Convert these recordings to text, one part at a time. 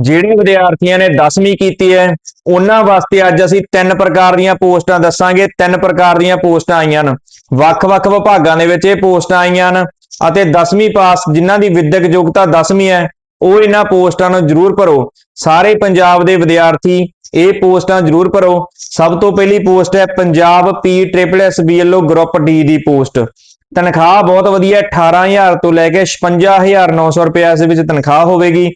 ਜਿਹੜੇ ਵਿਦਿਆਰਥੀਆਂ ਨੇ 10ਵੀਂ ਕੀਤੀ ਹੈ ਉਹਨਾਂ ਵਾਸਤੇ ਅੱਜ ਅਸੀਂ ਤਿੰਨ ਪ੍ਰਕਾਰ ਦੀਆਂ ਪੋਸਟਾਂ ਦੱਸਾਂਗੇ ਤਿੰਨ ਪ੍ਰਕਾਰ ਦੀਆਂ ਪੋਸਟਾਂ ਆਈਆਂ ਹਨ। ਵੱਖ-ਵੱਖ ਵਿਭਾਗਾਂ ਦੇ ਵਿੱਚ ਇਹ ਪੋਸਟਾਂ ਆਈਆਂ ਹਨ ਅਤੇ 10ਵੀਂ ਪਾਸ ਜਿਨ੍ਹਾਂ ਦੀ ਵਿਦਿਅਕ ਯੋਗਤਾ 10ਵੀਂ ਹੈ ਉਹ ਇਹਨਾਂ ਪੋਸਟਾਂ ਨੂੰ ਜ਼ਰੂਰ ਭਰੋ। ਸਾਰੇ ਪੰਜਾਬ ਦੇ ਵਿਦਿਆਰਥੀ ਇਹ ਪੋਸਟਾਂ ਜ਼ਰੂਰ ਭਰੋ। ਸਭ ਤੋਂ ਪਹਿਲੀ ਪੋਸਟ ਹੈ Punjab P triple S BLO group D ਦੀ ਪੋਸਟ। ਤਨਖਾਹ ਬਹੁਤ ਵਧੀਆ ਹੈ, 18000 ਤੋਂ ਲੈ ਕੇ 56900 ਰੁਪਏ ਇਸ ਵਿੱਚ ਤਨਖਾਹ ਹੋਵੇਗੀ।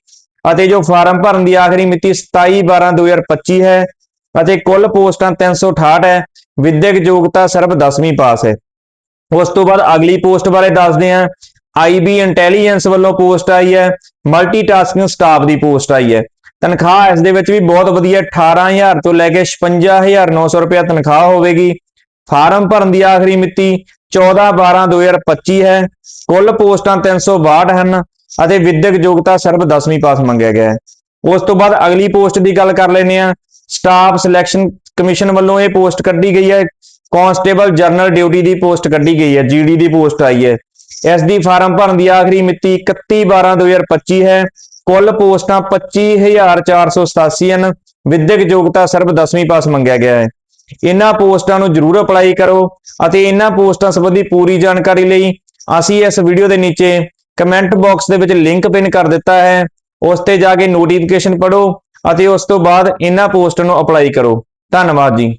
ਅਤੇ ਜੋ ਫਾਰਮ ਭਰਨ ਦੀ ਆਖਰੀ ਮਿਤੀ 27/12/2025 ਹੈ ਅਤੇ ਕੁੱਲ ਪੋਸਟਾਂ 368 ਹੈ, ਵਿਦਿਅਕ ਯੋਗਤਾ ਸਿਰਫ 10ਵੀਂ ਪਾਸ ਹੈ। ਉਸ ਤੋਂ ਬਾਅਦ ਅਗਲੀ ਪੋਸਟ ਬਾਰੇ ਦੱਸਦੇ ਹਾਂ। ਆਈਬੀ ਇੰਟੈਲੀਜੈਂਸ ਵੱਲੋਂ ਪੋਸਟ ਆਈ ਹੈ ਮਲਟੀਟਾਸਕਿੰਗ ਸਟਾਫ ਦੀ ਪੋਸਟ ਆਈ ਹੈ। ਤਨਖਾਹ ਇਸ ਦੇ ਵਿੱਚ ਵੀ ਬਹੁਤ ਵਧੀਆ 18000 ਤੋਂ ਲੈ ਕੇ 56900 ਰੁਪਏ ਤਨਖਾਹ ਹੋਵੇਗੀ। ਫਾਰਮ ਭਰਨ ਦੀ ਆਖਰੀ ਮਿਤੀ 14/12/2025 ਹੈ, ਕੁੱਲ ਪੋਸਟਾਂ 362 ਹਨ। ਅਤੇ ਵਿਦਿਅਕ ਯੋਗਤਾ ਸਿਰਫ 10ਵੀਂ ਪਾਸ ਮੰਗਿਆ ਗਿਆ ਹੈ। ਉਸ ਤੋਂ ਬਾਅਦ ਅਗਲੀ ਪੋਸਟ ਦੀ ਗੱਲ ਕਰ ਲੈਂਦੇ ਆ ਸਟਾਫ ਸਿਲੈਕਸ਼ਨ ਕਮਿਸ਼ਨ ਵੱਲੋਂ ਇਹ ਪੋਸਟ ਕੱਢੀ ਗਈ ਹੈ। ਕਾਂਸਟੇਬਲ ਜਨਰਲ ਡਿਊਟੀ ਦੀ ਪੋਸਟ ਕੱਢੀ ਗਈ ਹੈ। ਜੀਡੀ ਦੀ ਪੋਸਟ ਆਈ ਹੈ। ਇਸ ਦੀ ਫਾਰਮ ਭਰਨ ਦੀ ਆਖਰੀ ਮਿਤੀ 31/12/2025 ਹੈ। ਕੁੱਲ ਪੋਸਟਾਂ 25487 ਹਨ। ਵਿਦਿਅਕ ਯੋਗਤਾ ਸਿਰਫ 10ਵੀਂ ਪਾਸ ਮੰਗਿਆ ਗਿਆ ਹੈ। ਇਹਨਾਂ ਪੋਸਟਾਂ ਨੂੰ ਜਰੂਰ ਅਪਲਾਈ ਕਰੋ ਅਤੇ ਇਹਨਾਂ ਪੋਸਟਾਂ ਸੰਬੰਧੀ ਪੂਰੀ ਜਾਣਕਾਰੀ ਲਈ ਅਸੀਂ ਇਸ ਵੀਡੀਓ ਦੇ ਨੀਚੇ ਕਮੈਂਟ ਬਾਕਸ ਦੇ ਵਿੱਚ ਲਿੰਕ ਪਿਨ ਕਰ ਦਿੱਤਾ ਹੈ। ਉਸ ਤੇ ਜਾ ਕੇ ਨੋਟੀਫਿਕੇਸ਼ਨ ਪੜੋ ਅਤੇ ਉਸ ਤੋਂ ਬਾਅਦ ਇਹਨਾਂ ਪੋਸਟਾਂ ਨੂੰ ਅਪਲਾਈ ਕਰੋ। ਧੰਨਵਾਦ ਜੀ।